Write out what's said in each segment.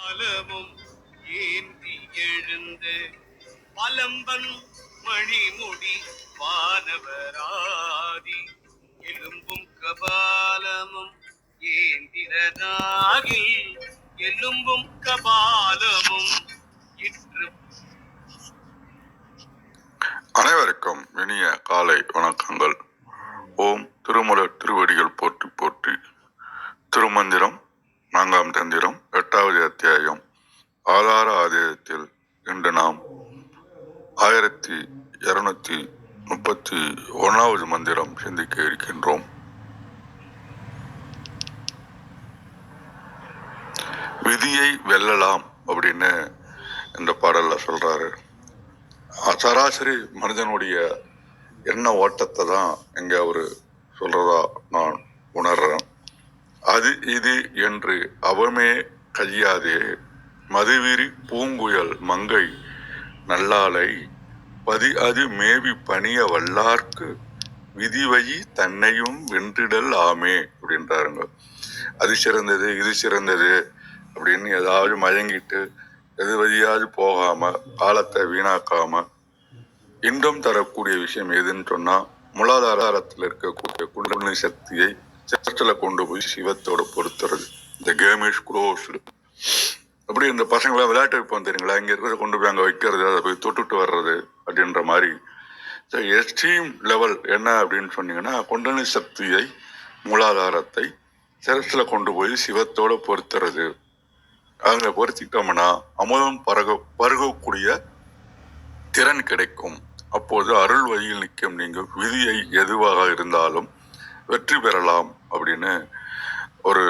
காலமும் ஏந்தி எழுந்து பலம்பன் மணிமுடி வானவராதி. எலும்பும் கபாலமும் ஏந்திரனாகில் எலும்பும் கபாலமும் இற்று அனைவருக்கும் இனிய காலை வணக்கங்கள். ஓம் திருமலர் திருவடிகள் போற்றி போற்றி. திருமந்திரம் நான்காம் தந்திரம் எட்டாவது அத்தியாயம் ஆதார ஆதேயத்தில் இன்று நாம் ஆயிரத்தி இருநூத்தி முப்பத்தி ஒன்றாவது மந்திரம் சிந்திக்க இருக்கின்றோம். விதியை வெல்லலாம் அப்படின்னு இந்த பாடல்ல சொல்றாரு. சராசரி மனிதனுடைய எண்ண ஓட்டத்தை தான் இங்க அவரு சொல்றதா நான் உணர்றேன். அது இது என்று அவமே கையாதே மதுவிரி பூங்குயல் மங்கை நல்லாலை பதி அது மேவி பணிய வல்லார்க்கு விதிவழி தன்னையும் வென்றிடல் ஆமே அப்படின்றாருங்க. அது சிறந்தது இது சிறந்தது அப்படின்னு ஏதாவது மயங்கிட்டு எது வழியாவது போகாம காலத்தை வீணாக்காம இன்பம் தரக்கூடிய விஷயம் எதுன்னு சொன்னா மூலாதாரத்தில் இருக்கக்கூடிய குடும்ப சக்தியை சர்ச்சில் கொண்டு போய் சிவத்தோட பொறுத்துறது. இந்த கேம் இஸ் க்ளோஸ்டு. அப்படி இந்த பசங்களாம் விளையாட்டு வைப்போம் தெரியுங்களா? இங்கே இருக்கிறத கொண்டு போய் அங்கே வைக்கிறது அதை போய் தொட்டுட்டு வர்றது அப்படின்ற மாதிரி. எக்ஸ்ட்ரீம் லெவல் என்ன அப்படின்னு சொன்னீங்கன்னா கொண்டனி சக்தியை மூலாதாரத்தை சிரசில் கொண்டு போய் சிவத்தோடு பொருத்துறது அதில் பொருத்திட்டோம்னா அமுதம் பருக பருகக்கூடிய திறன் கிடைக்கும். அப்போது அருள் வழியில் நிற்கும் நீங்கள் விதியை எதுவாக இருந்தாலும் வெற்றி பெறலாம் அப்படின்னு ஒரு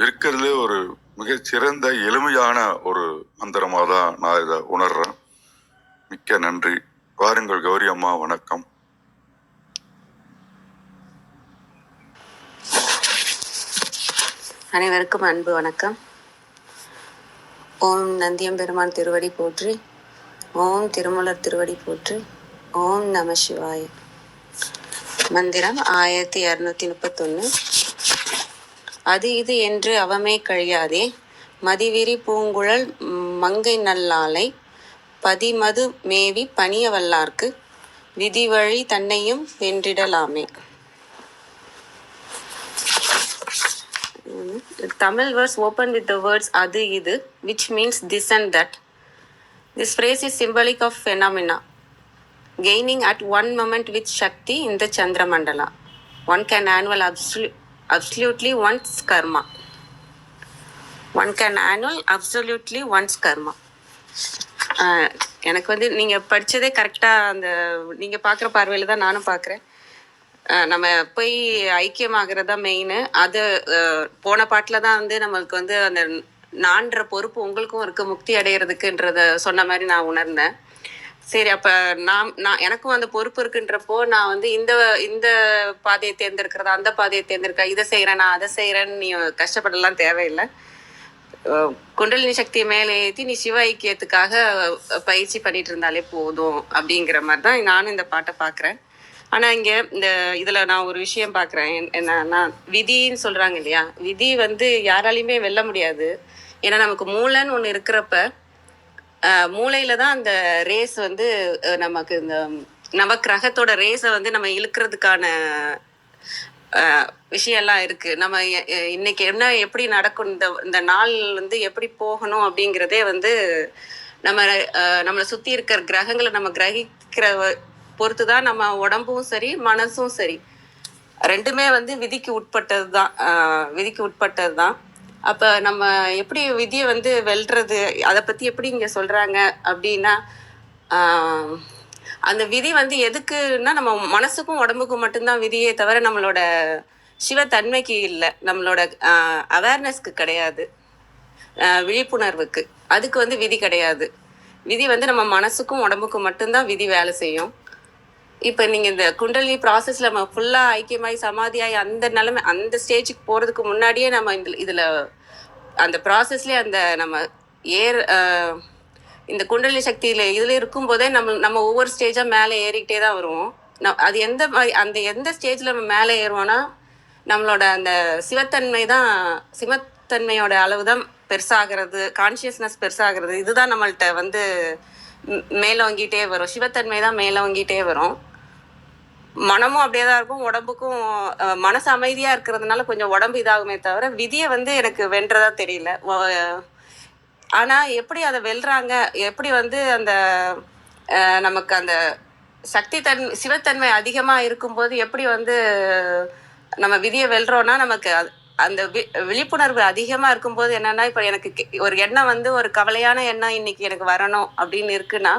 இருக்கிறதுலே ஒரு மிகச்சிறந்த எளிமையான ஒரு மந்திரமாக தான் நான் இதை உணர்றேன். மிக்க நன்றி. வாருங்கள் கௌரி அம்மா வணக்கம். அனைவருக்கும் அன்பு வணக்கம். ஓம் நந்தியம்பெருமான் திருவடி போற்றி. ஓம் திருமலர் திருவடி போற்றி. ஓம் நம சிவாய. மந்திரம் ஆயிரத்தி இரநூத்தி முப்பத்தொன்று அது இது என்று அவமே கழியாதே மதிவிரி பூங்குழல் மங்கை நல்லாலை பதிமது மேவி பணிய வல்லார்க்கு விதி வழி தன்னையும் வென்றிடலாமே Tamil verse open with the words அது இது which means this and that this phrase is symbolic of phenomena gaining at one moment with Shakti in the Chandramandala. One can annul absolu- absolutely one's karma. One can annul absolutely one's karma. எனக்கு வந்து நீங்கள் படித்ததே கரெக்டாக அந்த நீங்கள் பார்க்குற பார்வையில் தான் நானும் பார்க்குறேன் நம்ம போய் ஐக்கியமாகிறது தான் மெயின் அது போன பாட்டில் தான் வந்து நம்மளுக்கு வந்து அந்த நான்ற பொறுப்பு உங்களுக்கும் இருக்குது முக்தி அடையிறதுக்குன்றத சொன்ன மாதிரி நான் உணர்ந்தேன் சரி அப்ப நான் நான் எனக்கும் அந்த பொறுப்பு இருக்குன்றப்போ நான் வந்து இந்த இந்த பாதையை தேர்ந்தெடுக்கிறதா அந்த பாதையை தேர்ந்தெடுக்க இதை செய்கிறேன் நான் அதை செய்கிறேன்னு நீ கஷ்டப்படலாம் தேவையில்லை. குண்டலினி சக்தியை மேலே ஏற்றி நீ சிவ ஐக்கியத்துக்காக பயிற்சி பண்ணிட்டு இருந்தாலே போதும் அப்படிங்கிற மாதிரி தான் நானும் இந்த பாட்டை பார்க்குறேன் ஆனால் இங்கே இந்த இதில் நான் ஒரு விஷயம் பார்க்குறேன் என்னன்னா விதின்னு சொல்கிறாங்க இல்லையா? விதி வந்து யாராலையுமே வெல்ல முடியாது. ஏன்னா நமக்கு மூளைன்னு ஒன்று இருக்கிறப்ப மூளையில தான் அந்த ரேஸ் வந்து நமக்கு இந்த நவக்கிரகத்தோட ரேஸை வந்து நம்ம இழுக்கிறதுக்கான விஷயம்லாம் இருக்கு. நம்ம இன்னைக்கு என்ன எப்படி நடக்கும் இந்த இந்த நாள் வந்து எப்படி போகணும் அப்படிங்கிறதே வந்து நம்ம நம்மளை சுத்தி இருக்கிற கிரகங்களை நம்ம கிரகிக்கிற பொறுத்து தான் நம்ம உடம்பும் சரி மனசும் சரி. ரெண்டுமே வந்து விதிக்கு உட்பட்டது தான் விதிக்கு உட்பட்டது தான் அப்போ நம்ம எப்படி விதியை வந்து வெல்றது? அதை பற்றி எப்படி இங்கே சொல்கிறாங்க அப்படின்னா அந்த விதி வந்து எதுக்குன்னா நம்ம மனசுக்கும் உடம்புக்கும் மட்டும்தான் விதியே தவிர நம்மளோட சிவ தன்மைக்கு இல்லை. நம்மளோட அவேர்னஸ்க்கு கிடையாது. விழிப்புணர்வுக்கு. அதுக்கு வந்து விதி கிடையாது. விதி வந்து நம்ம மனசுக்கும் உடம்புக்கும் மட்டும்தான் விதி வேலை செய்யும். இப்போ நீங்கள் இந்த குண்டலினி ப்ராசஸில் நம்ம ஃபுல்லாக ஐக்கியமாகி சமாதியாகி அந்த நிலைமை அந்த ஸ்டேஜுக்கு போகிறதுக்கு முன்னாடியே நம்ம இந்த இதில் அந்த ப்ராசஸ்லேயே அந்த நம்ம ஏர் இந்த குண்டலி சக்தியில் இதில் இருக்கும்போதே நம்ம நம்ம ஒவ்வொரு ஸ்டேஜாக மேலே ஏறிக்கிட்டே தான் வருவோம். ந- அது எந்த மாதிரி அந்த எந்த ஸ்டேஜில் நம்ம மேலே ஏறுவோம்னா நம்மளோட அந்த சிவத்தன்மை தான் சிவத்தன்மையோட அளவு தான் பெருசாகிறது கான்ஷியஸ்னஸ் பெருசாகிறது. இதுதான் நம்மள்ட்ட வந்து மேலோங்கிட்டே வரும். சிவத்தன்மை தான் மேலோங்கிட்டே வரும். மனமும் அப்படியே தான் இருக்கும். உடம்புக்கும் மனசு அமைதியா இருக்கிறதுனால கொஞ்சம் உடம்பு இதாகுமே தவிர விதியை வந்து எனக்கு வென்றதா தெரியல. ஆனா எப்படி அதை வெல்றாங்க? எப்படி வந்து அந்த நமக்கு அந்த சக்தி தன் சிவத்தன்மை அதிகமா இருக்கும்போது எப்படி வந்து நம்ம விதியை வெல்றோம்னா நமக்கு அந்த வி- விழிப்புணர்வு அதிகமா இருக்கும்போது என்னன்னா இப்ப எனக்கு ஒரு எண்ணம் வந்து ஒரு கவலையான எண்ணம் இன்னைக்கு எனக்கு வரணும் அப்படின்னு இருக்குன்னா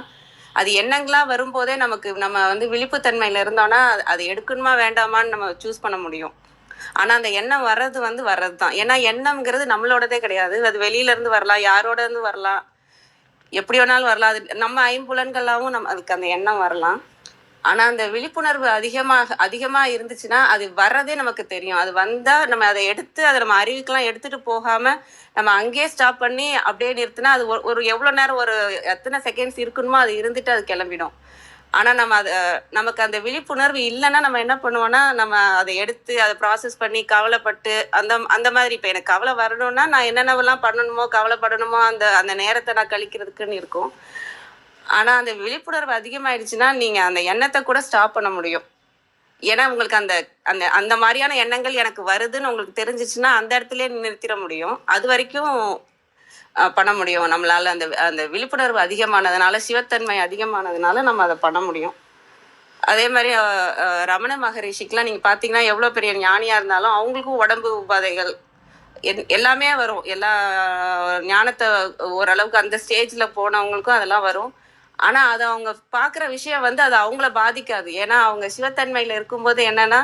அது எண்ணங்களா வரும்போதே நமக்கு நம்ம வந்து விழிப்புத்தன்மையில இருந்தோம்னா அது- எடுக்கணுமா வேண்டாமான்னு நம்ம சூஸ் பண்ண முடியும். ஆனா அந்த எண்ணம் வர்றது வந்து வர்றது தான் ஏன்னா எண்ணம்ங்கிறது நம்மளோடதே கிடையாது. அது வெளியில இருந்து வரலாம் யாரோட இருந்து வரலாம். எப்படி வேணாலும் வரலாம். அது நம்ம ஐம்புலன்களாகவும் நம்ம அதுக்கு அந்த எண்ணம் வரலாம். ஆனா அந்த விழிப்புணர்வு அதிகமாக அதிகமா இருந்துச்சுன்னா அது வர்றதே நமக்கு தெரியும். அது வந்தா நம்ம அதை எடுத்து அதை நம்ம அறிவுக்கெல்லாம் எடுத்துட்டு போகாம நம்ம அங்கேயே ஸ்டாப் பண்ணி அப்படியே நிறுத்தினா அது ஒரு- ஒரு எவ்வளவு நேரம் ஒரு எத்தனை செகண்ட்ஸ் இருக்கணுமோ அது இருந்துட்டு அது கிளம்பிடும். ஆனா நம்ம அதை நமக்கு அந்த விழிப்புணர்வு இல்லைன்னா நம்ம என்ன பண்ணுவோம்னா நம்ம அதை எடுத்து அதை ப்ராசஸ் பண்ணி கவலைப்பட்டு அந்த அந்த மாதிரி இப்போ எனக்கு கவலை வரணும்னா நான் என்னென்னலாம் பண்ணணுமோ கவலைப்படணுமோ அந்த அந்த நேரத்தை நான் கழிக்கிறதுக்குன்னு இருக்கும். ஆனால் அந்த விழிப்புணர்வு அதிகமாயிடுச்சுன்னா நீங்கள் அந்த எண்ணத்தை கூட ஸ்டாப் பண்ண முடியும். ஏன்னா உங்களுக்கு அந்த அந்த அந்த மாதிரியான எண்ணங்கள் எனக்கு வருதுன்னு உங்களுக்கு தெரிஞ்சிச்சுன்னா அந்த இடத்துல நிறுத்திட முடியும். அது வரைக்கும் பண்ண முடியும். நம்மளால அந்த அந்த விழிப்புணர்வு அதிகமானதுனால சிவத்தன்மை அதிகமானதுனால நம்ம அதை பண்ண முடியும். அதே மாதிரி ரமண மகரிஷிக்கெலாம் நீங்கள் பார்த்தீங்கன்னா எவ்வளோ பெரிய ஞானியாக இருந்தாலும் அவங்களுக்கும் உடம்பு உபாதைகள் என் எல்லாமே வரும். எல்லா ஞானத்தை ஓரளவுக்கு அந்த ஸ்டேஜில் போனவங்களுக்கும் அதெல்லாம் வரும். ஆனா அது அவங்க பாக்குற விஷயம் வந்து அது அவங்கள பாதிக்காது. ஏன்னா அவங்க சிவத்தன்மையில இருக்கும்போது என்னன்னா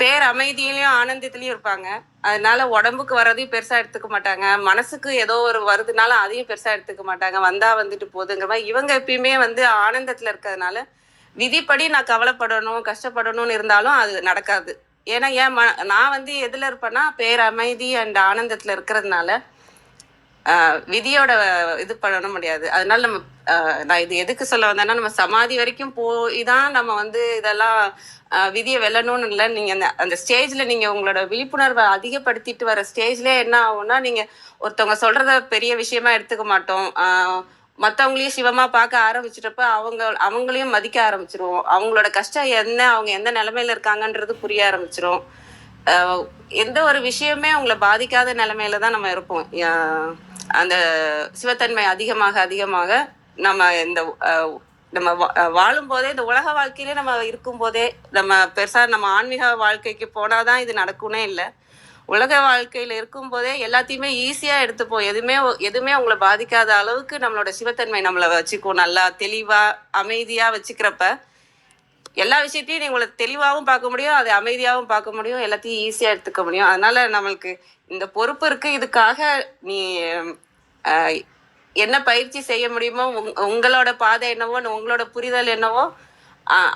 பேர் அமைதியிலயும் ஆனந்தத்திலயும் இருப்பாங்க. அதனால உடம்புக்கு வர்றதையும் பெருசா எடுத்துக்க மாட்டாங்க. மனசுக்கு ஏதோ ஒரு வருதுனாலும் அதையும் பெருசா எடுத்துக்க மாட்டாங்க. வந்தா வந்துட்டு போதுங்கிற மாதிரி இவங்க எப்பயுமே வந்து ஆனந்தத்துல இருக்கிறதுனால விதிப்படி நான் கவலைப்படணும் கஷ்டப்படணும்னு இருந்தாலும் அது நடக்காது. ஏன்னா ஏன் ம நான் வந்து எதுல இருப்பேன்னா பேர் அமைதி அண்ட் ஆனந்தத்துல இருக்கிறதுனால விதியோட இது பண்ண முடியாது. அதனால நம்ம நான் இது எதுக்கு சொல்ல வந்தேன்னா நம்ம சமாதி வரைக்கும் போய் தான் நம்ம வந்து இதெல்லாம் விதியை வெல்லணும்னு இல்லை. நீங்க அந்த அந்த ஸ்டேஜ்ல நீங்க உங்களோட விழிப்புணர்வை அதிகப்படுத்திட்டு வர ஸ்டேஜ்ல என்ன ஆகும்னா நீங்க ஒருத்தவங்க சொல்றத பெரிய விஷயமா எடுத்துக்க மாட்டோம். மற்றவங்களையும் சிவமா பார்க்க ஆரம்பிச்சிட்டப்ப அவங்க அவங்களையும் மதிக்க ஆரம்பிச்சிருவோம். அவங்களோட கஷ்டம் என்ன அவங்க எந்த நிலைமையில இருக்காங்கன்றது புரிய ஆரம்பிச்சிரும். எந்த ஒரு விஷயமே உங்களை பாதிக்காத நிலைமையில தான் நம்ம இருப்போம். அந்த சிவத்தன்மை அதிகமாக அதிகமாக நம்ம இந்த நம்ம வா- போதே வாழும்போதே இந்த உலக வாழ்க்கையிலே நம்ம இருக்கும் போதே நம்ம பெருசா நம்ம ஆன்மீக வாழ்க்கைக்கு போனாதான் இது நடக்கும்னே இல்லை. உலக வாழ்க்கையில இருக்கும்போதே எல்லாத்தையுமே ஈஸியா எடுத்துப்போம் எதுவுமே எதுவுமே உங்களை பாதிக்காத அளவுக்கு நம்மளோட சிவத்தன்மை நம்மளை வச்சுக்கும். நல்லா தெளிவா அமைதியா வச்சுக்கிறப்ப எல்லா விஷயத்தையும் நீ உங்களை தெளிவாகவும் பார்க்க முடியும் அதை அமைதியாகவும் பார்க்க முடியும் எல்லாத்தையும் ஈஸியா எடுத்துக்க முடியும். அதனால நம்மளுக்கு இந்த பொறுப்பு இருக்கு. இதுக்காக நீ என்ன பயிற்சி செய்ய முடியுமோ உங்- உங்களோட பாதை என்னவோ உங்களோட புரிதல் என்னவோ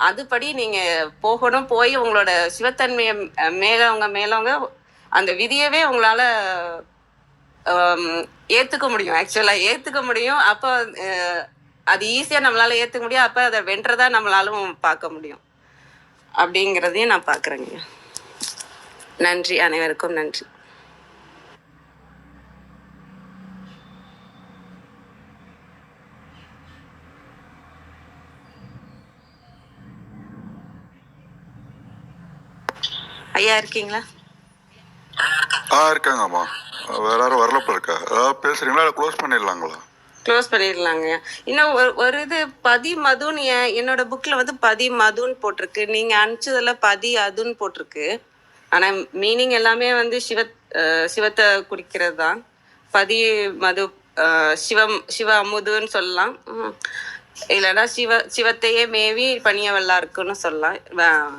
அதுபடி நீங்க போகணும். போய் உங்களோட சிவத்தன்மையை மேலவங்க மேலவங்க அந்த விதியவே உங்களால ஏத்துக்க முடியும். ஆக்சுவலா ஏத்துக்க முடியும். அப்போ அது ஈஸியாக நம்மளால ஏற்றுக்க முடியும். அப்போ அதை வென்றதா நம்மளாலும் பார்க்க முடியும். அப்படிங்கிறதையும் நான் பார்க்குறேங்க. நன்றி. அனைவருக்கும் நன்றி. ஐயா இருக்கீங்களா? ஆ இருக்காங்கம்மா. வேற யாரும் வரலப்ப இருக்கா? ஏதாவது பேசுறீங்களா? க்ளோஸ் பண்ணிடலாங்களா? க்ளோஸ் பண்ணிடலாங்க. இன்னும் ஒரு ஒரு இது பதி மதுன்னு என் என்னோட புக்ல வந்து பதி மதுன்னு போட்டிருக்கு. நீங்க அனுப்பிச்சதுல பதி அதுன்னு போட்டிருக்கு. ஆனா மீனிங் எல்லாமே வந்து சிவ சிவத்தை குறிக்கிறது தான் பதி மது சிவம் சிவ அமுதுன்னு சொல்லலாம். இல்லைன்னா சிவ சிவத்தையே மேவி பணியவல்லா இருக்குன்னு சொல்லலாம்.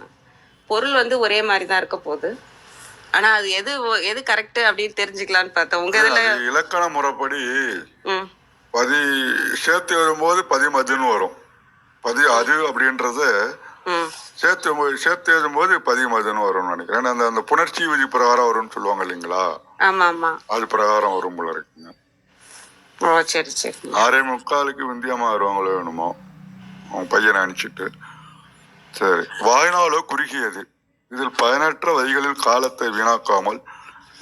பொருள் வந்து ஒரே மாதிரி தான் இருக்க போகுது. ஆனா அது எது எது கரெக்ட் அப்படின்னு தெரிஞ்சுக்கலான்னு பார்த்தேன். உங்க இதுல இலக்கண முறைப்படி பதி சேர்த்து எழுதும்போது பதி மதுன்னு வரும். பதி அது அப்படின்றது சேர்த்து சேர்த்து எழுதும்போது பதி மதுன்னு வரும்னு நினைக்கிறேன். அந்த அந்த புணர்ச்சி விதி பிரகாரம் வரும்னு சொல்லுவாங்க இல்லைங்களா? அது பிரகாரம் வரும் போல இருக்குங்க சரி சரி. ஆறே முக்காலுக்கு விந்தியமா வருவாங்களோ வேணுமோ அவன் பையனை அனுப்பிச்சிட்டு. சரி. வாய்நாளோ குறுகியது. இதில் பயனற்ற வழிகளில் காலத்தை வீணாக்காமல்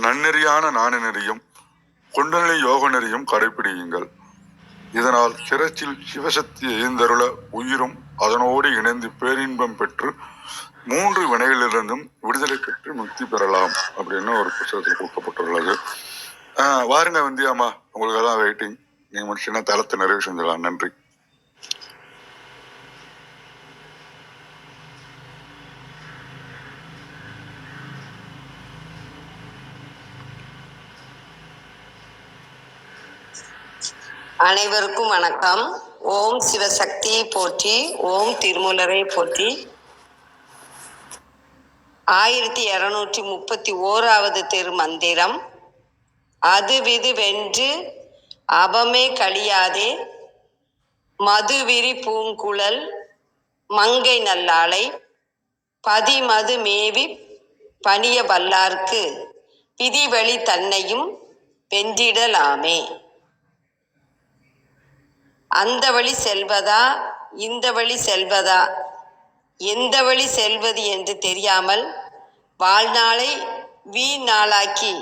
நன்னெறியான நாண நெறியும் குண்டலினி யோக நெறியும் கடைபிடியுங்கள் இதனால் சிரச்சில் சிவசக்தி எழுந்தருள உயிரும் அதனோடு இணைந்து பேரின்பம் பெற்று மூன்று வினைகளிலிருந்தும் விடுதலை பெற்று முக்தி பெறலாம் அப்படின்னு ஒரு புத்தகத்தில் கொடுக்கப்பட்டுள்ளது. வாருங்க வந்தியாமா உங்களுக்கு வெயிட்டிங் நீங்கள் முடிச்சுன்னா தளத்தை நிறைவு செஞ்சிடலாம் நன்றி. அனைவருக்கும் வணக்கம். ஓம் சிவசக்தி போற்றி ஓம் திருமூலரை போற்றி. ஆயிரத்தி இருநூற்றி முப்பத்தி ஓராவது திருமந்திரம். அதுவிது வென்று அபமே கழியாதே. மதுவிரி பூங்குழல் மங்கை நல்லாளை பதிமது மேவி பணிய வல்லார்க்கு பிதிவழி தன்னையும் வென்றிடலாமே. அந்த வழி செல்வதா இந்த வழி செல்வதா? எந்த வழி செல்வது என்று தெரியாமல் வாழ்நாளை வீண் நாளாக்கி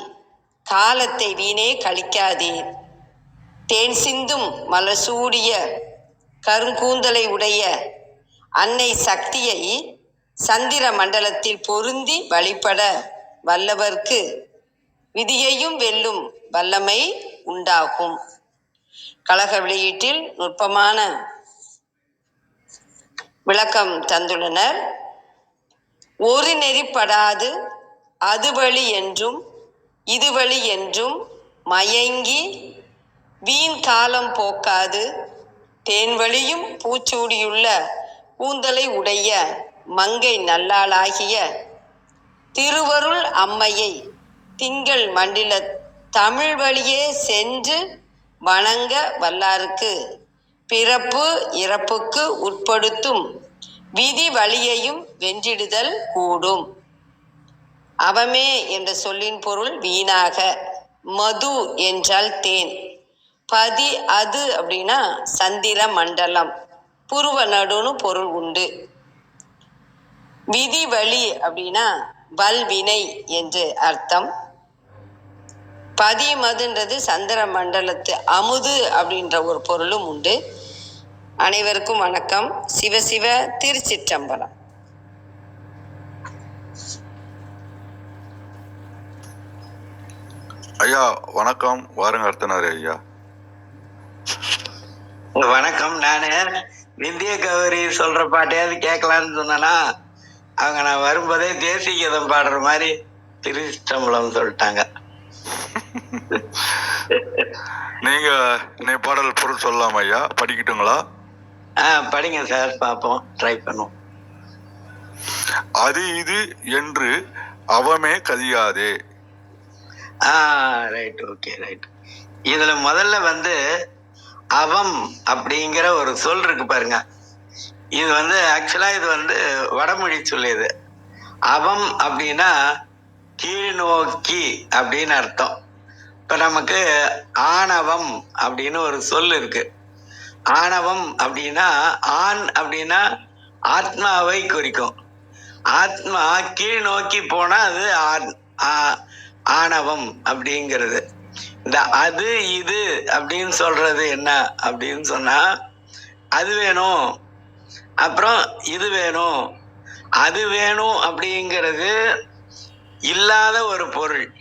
காலத்தை வீணே கழிக்காதீர் தேன் சிந்தும் மலசூடிய கருங்கூந்தலை உடைய அன்னை சக்தியை சந்திர மண்டலத்தில் பொருந்தி வழிபட வல்லவர்க்கு விதியையும் வெல்லும் வல்லமை உண்டாகும். கழக வெளியீட்டில் நுட்பமான விளக்கம் தந்துள்ளனர். ஒரு நெறிப்படாது அது வழி என்றும் இது வழி என்றும் மயங்கி வீண் காலம் போக்காது. தேன்வழியும் பூச்சூடியுள்ள கூந்தலை உடைய மங்கை நல்லாளாகிய திருவருள் அம்மையை திங்கள் மண்டில தமிழ் வழியே சென்று வணங்க வல்லாருக்கு. பிறப்பு இறப்புக்கு உட்படுத்தும். விதி வழியையும் வென்றிடுதல் கூடும். அவமே என்ற சொல்லின் பொருள் வீணாக. மது என்றால் தேன். பதி அது அப்படின்னா சந்திர மண்டலம். புருவ நடுன்னு பொருள் உண்டு. விதி வழி அப்படின்னா வல்வினை என்று அர்த்தம். பதிமதுன்றது சந்திர மண்டலத்து அமுது அப்படின்ற ஒரு பொருளும் உண்டு. அனைவருக்கும் வணக்கம். சிவசிவ திருச்சிற்றம்பலம். ஐயா வணக்கம். வாருங்க அர்த்தனாரி ஐயா. வணக்கம். நானு விந்திய கௌரி சொல்ற பாட்டையாவது கேட்கலான்னு சொன்னேன்னா அவங்க நான் வரும்போதே தேசிய கீதம் பாடுற மாதிரி திருச்சிற்றம்பலம் சொல்லிட்டாங்க. நீங்க நீ பாடல் பொருள் சொல்லலாம் ஐயா. படிக்கட்டுங்களா? ஆ படிங்க சார். பார்ப்போம். ட்ரை பண்ணுவோம். அது இது என்று அவமே கதியாதே. ஆ ரைட் ஓகே ரைட் இதுல முதல்ல வந்து அவம் அப்படிங்கிற ஒரு சொல் இருக்கு பாருங்க. இது வந்து ஆக்சுவலா இது வந்து வடமொழி சொல் இது. அவம் அப்படின்னா கீழ் நோக்கி அப்படின்னு அர்த்தம். இப்போ நமக்கு ஆணவம் அப்படின்னு ஒரு சொல் இருக்கு. ஆணவம் அப்படின்னா ஆண் அப்படின்னா ஆத்மாவை குறிக்கும். ஆத்மா கீழ் நோக்கி போனா அது ஆண் ஆ- ஆணவம் அப்படிங்கிறது. இந்த அது இது அப்படின்னு சொல்றது என்ன அப்படின்னு சொன்னா அது வேணும் அப்புறம் இது வேணும். அது வேணும் அப்படிங்கிறது இல்லாத ஒரு பொருள்.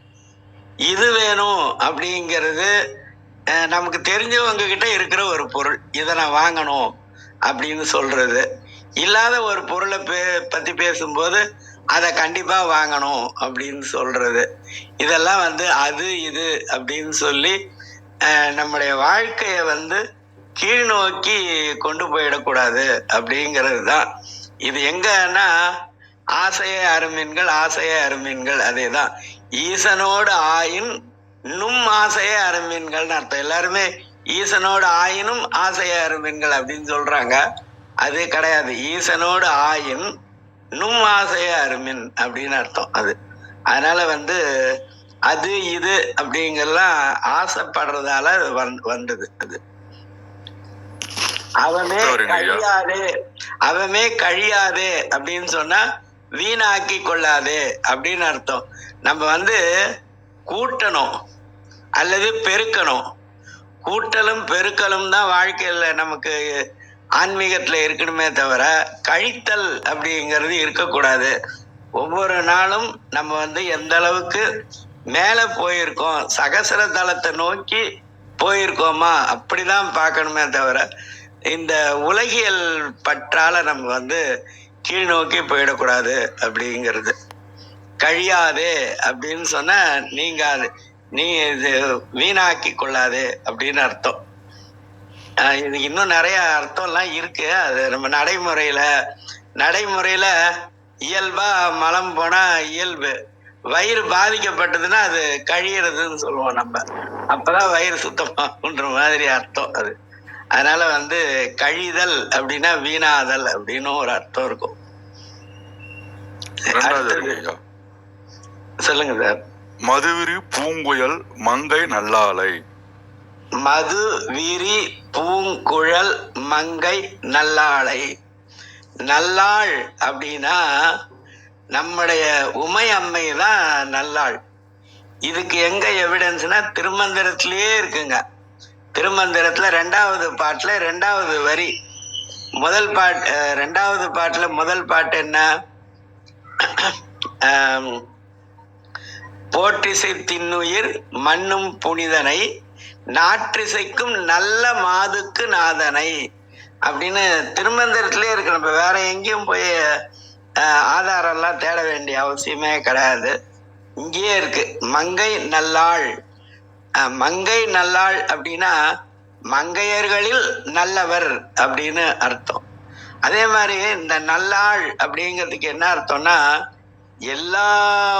இது வேணும் அப்படிங்கிறது நமக்கு தெரிஞ்சவங்க கிட்ட இருக்கிற ஒரு பொருள். இதை நான் வாங்கணும் அப்படின்னு சொல்றது. இல்லாத ஒரு பொருளை பே பத்தி பேசும்போது அதை கண்டிப்பா வாங்கணும் அப்படின்னு சொல்றது. இதெல்லாம் வந்து அது இது அப்படின்னு சொல்லி நம்முடைய வாழ்க்கைய வந்து கீழ் நோக்கி கொண்டு போயிடக்கூடாது அப்படிங்கிறது தான். இது எங்கன்னா ஆசைய அருமீன்கள் ஆசைய அருமீன்கள் அதே தான் ஈசனோடு ஆயின் நும் ஆசைய அருமீன்கள்னு அர்த்தம். எல்லாருமே ஈசனோடு ஆயினும் ஆசைய அருமீன்கள் அப்படின்னு சொல்றாங்க. அது கிடையாது. ஈசனோடு ஆயின் நும் ஆசைய அருமின் அப்படின்னு அர்த்தம் அது. அதனால வந்து அது இது அப்படிங்கெல்லாம் ஆசைப்படுறதால வந் வந்தது அது. அவமே. கழியாதே அவமே கழியாதே அப்படின்னு சொன்னா வீணாக்கி கொள்ளாதே அப்படின்னு அர்த்தம். நம்ம வந்து கூட்டணும் அல்லது பெருக்கணும். கூட்டலும் பெருக்கலும் தான் வாழ்க்கையில் நமக்கு ஆன்மீகத்தில் இருக்கணுமே தவிர கழித்தல் அப்படிங்கிறது இருக்கக்கூடாது. ஒவ்வொரு நாளும் நம்ம வந்து எந்த அளவுக்கு மேலே போயிருக்கோம் சகசர தளத்தை நோக்கி போயிருக்கோமா அப்படிதான் பார்க்கணுமே தவிர இந்த உலகியல் பற்றால நம்ம வந்து கீழ் நோக்கி போயிடக்கூடாது அப்படிங்கிறது. கழியாது அப்படின்னு சொன்னா நீங்காது. நீ இது வீணாக்கி கொள்ளாது அப்படின்னு அர்த்தம். இது இன்னும் நிறைய அர்த்தம்லாம் இருக்கு. அது நம்ம நடைமுறையில நடைமுறையில இயல்பா மலம் போனா இயல்பு. வயிறு பாதிக்கப்பட்டதுன்னா அது கழியறதுன்னு சொல்லுவோம் நம்ம. அப்பதான் வயிறு சுத்தமாகுன்ற மாதிரி அர்த்தம் அது. அதனால வந்து கழிதல் அப்படின்னா வீணாதல் அப்படின்னு ஒரு அர்த்தம் இருக்கும். சொல்லுங்க சார். மதுவிரி பூங்குயல் மங்கை நல்லாலை. மது விரி பூங்குழல் மங்கை நல்லாளை நல்லாள் அப்படின்னா நம்முடைய உமை அம்மை தான் நல்லாள். இதுக்கு எங்க எவிடன்ஸ்னா திருமந்திரத்திலேயே இருக்குங்க. திருமந்திரத்துல ரெண்டாவது பாட்டுல ரெண்டாவது வரி. முதல் பாட் ரெண்டாவது பாட்டுல முதல் பாட்டு என்ன? போட்டிசை போற்றிசை தின்னுயிர் மண்ணும் புனிதனை நாற்றிசைக்கும் நல்ல மாதுக்கு நாதனை அப்படின்னு திருமந்திரத்திலே இருக்கு. நம்ம வேற எங்கேயும் போய் ஆதாரம்லாம் தேட வேண்டிய அவசியமே கிடையாது. இங்கேயே இருக்கு. மங்கை நல்லாள் மங்கை நல்லாள் அப்படின்னா மங்கையர்களில் நல்லவர் அப்படின்னு அர்த்தம். அதே மாதிரி இந்த நல்லாள் அப்படிங்கிறதுக்கு என்ன அர்த்தம்னா எல்லா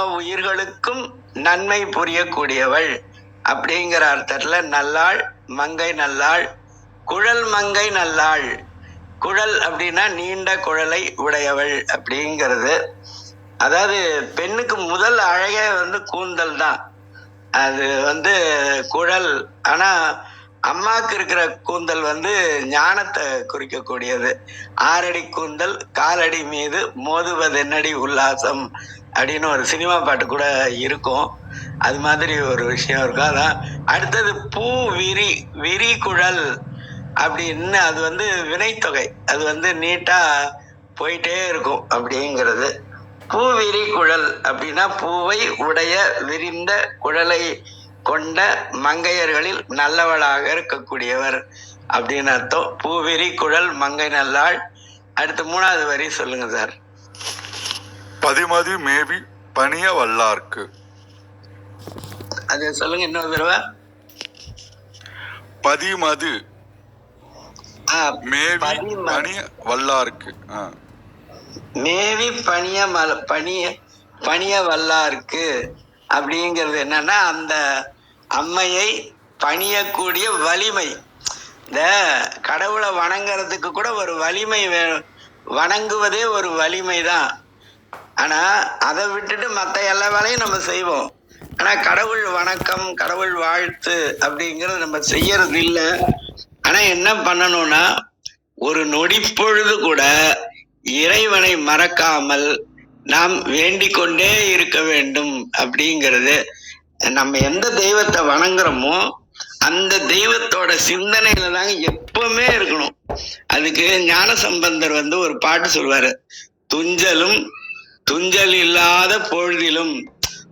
உயிர்களுக்கும் நன்மை புரியக்கூடியவள் அப்படிங்கிற அர்த்தத்துல நல்லாள் மங்கை நல்லாள் குழல் மங்கை நல்லாள். குழல் அப்படின்னா நீண்ட குழலை உடையவள் அப்படிங்கிறது. அதாவது பெண்ணுக்கு முதல் அழகே வந்து கூந்தல் தான். அது வந்து குழல். ஆனா அம்மாக்கு இருக்கிற கூந்தல் வந்து ஞானத்தை குறிக்கக்கூடியது. ஆறடி கூந்தல் காலடி மீது மோதுவது என்னடி உல்லாசம் அப்படின்னு ஒரு சினிமா பாட்டு கூட இருக்கும். அது மாதிரி ஒரு விஷயம் இருக்கும். அதான் அடுத்தது பூ விரி விரி குழல் அப்படின்னு அது வந்து வினைத்தொகை. அது வந்து நீட்டா போயிட்டே இருக்கும் அப்படிங்கிறது. பூவிரி குழல் அப்படின்னா பூவை உடைய விரிந்த குழலை கொண்ட மங்கையர்களில் நல்லவளாக இருக்கக்கூடியவர் அப்படின்னு அர்த்தம். பூவிரி குழல் மங்கை நல்லாள். அடுத்து மூணாவது வரி சொல்லுங்க சார். பதிமதி மேவி பணிய வல்லார்க்கு. அது சொல்லுங்க இன்னொரு தடவை. பதிமது ஆ, மேவி பணிய வல்லார்க்கு. ஆ. மேவி பணிய மல பணிய பணிய வல்லாருக்கு அப்படிங்கிறது என்னன்னா அந்த அம்மையை பணியக்கூடிய வலிமை. இந்த கடவுளை வணங்குறதுக்கு கூட ஒரு வலிமை வேணும் வணங்குவதே ஒரு வலிமை தான் ஆனா அதை விட்டுட்டு மற்ற எல்லா வேலையும் நம்ம செய்வோம். ஆனா கடவுள் வணக்கம் கடவுள் வாழ்த்து அப்படிங்கிறது நம்ம செய்யறது இல்லை. ஆனா என்ன பண்ணணும்னா ஒரு நொடி பொழுது கூட இறைவனை மறக்காமல் நாம் வேண்டிக் கொண்டே இருக்க வேண்டும் அப்படிங்கிறது. நம்ம எந்த தெய்வத்தை வணங்குறோமோ அந்த தெய்வத்தோட சிந்தனையில தாங்க எப்பவுமே இருக்கணும். அதுக்கு ஞான சம்பந்தர் வந்து ஒரு பாட்டு சொல்வாரு. துஞ்சலும் துஞ்சல் இல்லாத பொழுதிலும்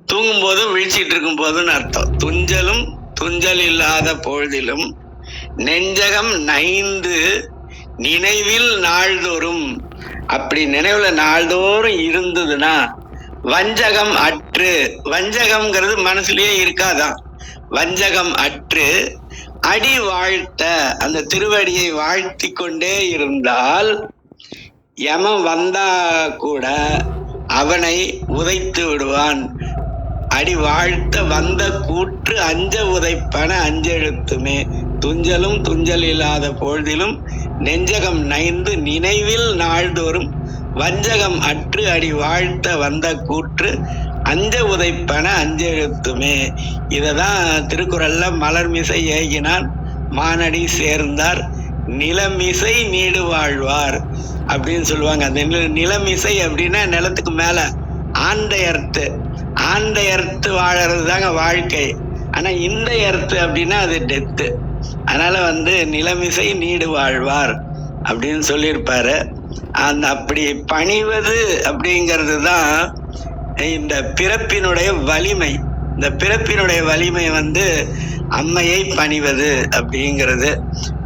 தூங்கும் போதும் விழிச்சிட்டு இருக்கும் போதுன்னு அர்த்தம். துஞ்சலும் துஞ்சல் இல்லாத பொழுதிலும் நெஞ்சகம் நைந்து நினைவில் நாள்தோறும் அப்படி நினைவுல நாள்தோறும் இருந்ததுன்னா வஞ்சகம் அற்று வஞ்சகம்ங்கிறது மனசுலயே இருக்காதான். வஞ்சகம் அற்று அடி வாழ்த்த அந்த திருவடியை வாழ்த்தி கொண்டே இருந்தால் யமன் வந்தா கூட அவனை உதைத்து விடுவான். அடி வாழ்த்த வந்த கூற்று அஞ்ச உதைப்பன அஞ்செழுத்துமே. துஞ்சலும் துஞ்சல் இல்லாத பொழுதிலும் நெஞ்சகம் நைந்து நினைவில் நாள்தோறும் வஞ்சகம் அற்று அடி வாழ்த்த வந்த கூற்று அஞ்ச உதைப்பன அஞ்செழுத்துமே. இததான் திருக்குறள்ல மலர்மிசை ஏகினான். மானடி சேர்ந்தார் நிலமிசை நீடு வாழ்வார் அப்படின்னு சொல்லுவாங்க. அந்த நில- நிலமிசை அப்படின்னா நிலத்துக்கு மேல. ஆண்டையர்த்து ஆண்டையர்த்து வாழறது தாங்க வாழ்க்கை. ஆனா இந்த எர்த்து அப்படின்னா அது டெத்து அதனால வந்து நிலமிசை நீடு வாழ்வார் அப்படின்னு சொல்லியிருப்பாரு. அந்த அப்படி பணிவது அப்படிங்கிறது தான் இந்த பிறப்பினுடைய வலிமை. இந்த பிறப்பினுடைய வலிமை வந்து அம்மையை பணிவது அப்படிங்கிறது.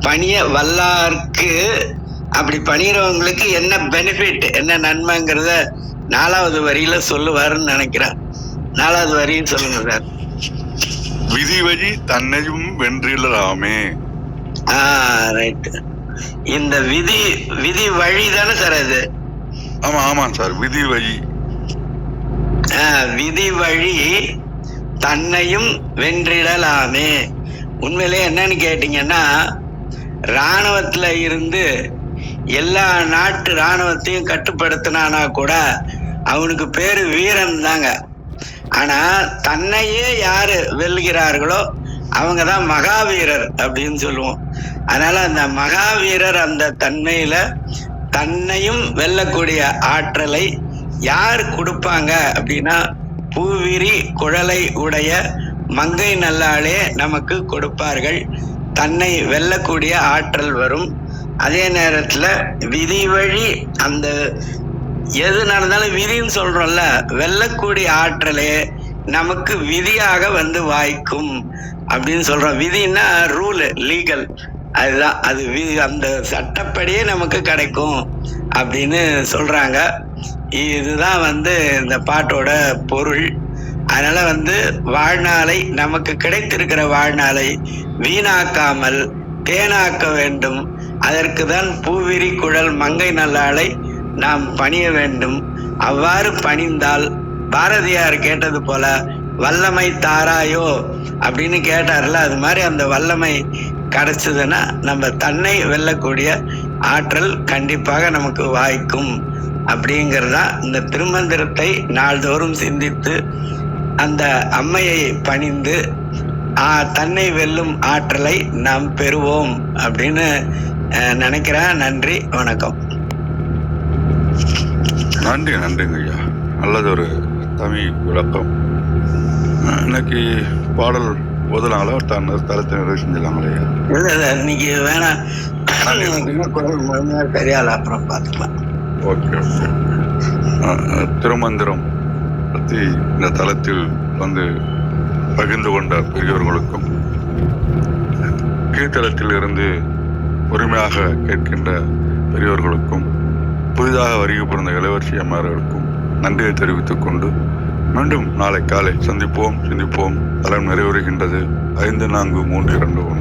பணிய வல்லார்க்கு அப்படி பணிகிறவங்களுக்கு என்ன பெனிஃபிட் என்ன நன்மைங்கிறத நாலாவது வரியில சொல்லுவாருன்னு நினைக்கிறேன். நாலாவது வரின்னு சொல்லுங்க சார். விதி வழி தன்னையும் வென்றிடலாமே. ஆ ரைட் இந்த விதி விதி வழி தானே சார் அது? ஆமா ஆமாம் சார் விதி வழி. ஆ, விதி வழி தன்னையும் வென்றிடலாமே. உண்மையிலே என்னன்னு கேட்டீங்கன்னா இராணுவத்துல இருந்து எல்லா நாட்டு இராணுவத்தையும் கட்டுப்படுத்தினானா கூட அவனுக்கு பேரு வீரன் தாங்க. ஆனா தன்னையே யாரு வெல்கிறார்களோ அவங்க தான் மகாவீரர் அப்படின்னு சொல்லுவோம். அதனால அந்த மகாவீரர் அந்த தன்மையில தன்னையும் வெல்லக்கூடிய ஆற்றலை யார் கொடுப்பாங்க அப்படின்னா பூவிரி குழலை உடைய மங்கை நல்லாலே நமக்கு கொடுப்பார்கள். தன்னை வெல்லக்கூடிய ஆற்றல் வரும். அதே நேரத்துல விதி வழி அந்த எது நடந்தாலும் விதின்னு சொல்றோம்ல வெல்லக்கூடிய ஆற்றலே நமக்கு விதியாக வந்து வாய்க்கும் அப்படின்னு சொல்றோம். விதின்னா ரூல் லீகல் அதுதான். அது விதி அந்த சட்டப்படியே நமக்கு கிடைக்கும் அப்படின்னு சொல்றாங்க. இதுதான் வந்து இந்த பாட்டோட பொருள். அதனால வந்து வாழ்நாளை நமக்கு கிடைத்திருக்கிற வாழ்நாளை வீணாக்காமல் தேனாக்க வேண்டும். அதற்கு தான் பூவிரி குழல் மங்கை நல்லாளை நாம் பணிய வேண்டும். அவ்வாறு பணிந்தால் பாரதியார் கேட்டது போல வல்லமை தாராயோ? அப்படின்னு கேட்டார்ல அது மாதிரி அந்த வல்லமை கிடைச்சதுன்னா நம்ம தன்னை வெல்லக்கூடிய ஆற்றல் கண்டிப்பாக நமக்கு வாய்க்கும். அப்படிங்கிறதா இந்த திருமந்திரத்தை நாள்தோறும் சிந்தித்து அந்த அம்மையை பணிந்து ஆ, தன்னை வெல்லும் ஆற்றலை நாம் பெறுவோம் அப்படின்னு நினைக்கிறேன். நன்றி வணக்கம். நன்றி நன்றிங்க ஐயா நல்லதொரு தமிழ் விளக்கம். இன்னைக்கு பாடல் ஓதலாங்களா? தன் தரத்தை நிறைவு செஞ்சிடலாங்களா? இல்ல இல்ல இன்னைக்கு வேணாம். இன்னும் குரல் முழுமையா சரியால அப்புறம் பார்த்துக்கலாம். ஓகே ஓகே திருமந்திரம் பற்றி இந்த தளத்தில் வந்து பகிர்ந்து கொண்ட பெரியோர்களுக்கும் கீழ்த்தளத்தில் இருந்து பொறுமையாக கேட்கின்ற பெரியோர்களுக்கும் புதிதாக வருகை பிறந்த இளவரசி அம்மார்களுக்கும் நன்றியை தெரிவித்துக் கொண்டு மீண்டும் நாளை காலை சந்திப்போம் சிந்திப்போம். தளம் நிறைவுறுகின்றது. ஐந்து நான்கு மூன்று இரண்டு ஒன்று.